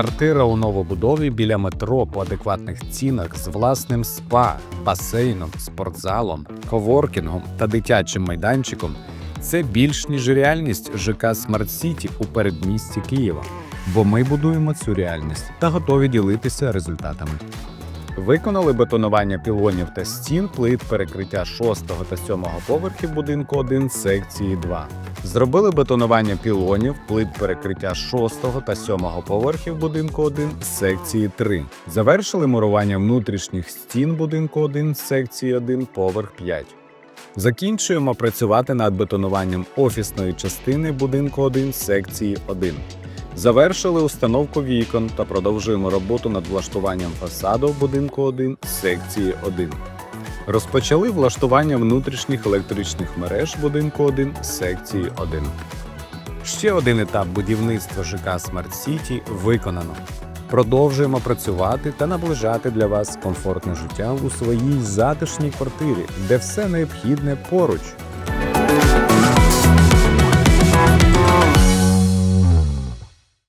Квартира у новобудові біля метро по адекватних цінах з власним спа, басейном, спортзалом, коворкінгом та дитячим майданчиком це більш ніж реальність ЖК Smart City у передмісті Києва. Бо ми будуємо цю реальність та готові ділитися результатами. Виконали бетонування пілонів та стін плит перекриття 6 та 7 поверхів будинку 1 секції 2. Зробили бетонування пілонів плит перекриття 6 та 7 поверхів будинку 1 секції 3. Завершили мурування внутрішніх стін будинку 1 секції 1 поверх 5. Закінчуємо працювати над бетонуванням офісної частини будинку 1 секції 1. Завершили установку вікон та продовжуємо роботу над влаштуванням фасаду будинку 1 секції 1. Розпочали влаштування внутрішніх електричних мереж будинку 1 секції 1. Ще один етап будівництва ЖК Smart City виконано. Продовжуємо працювати та наближати для вас комфортне життя у своїй затишній квартирі, де все необхідне поруч.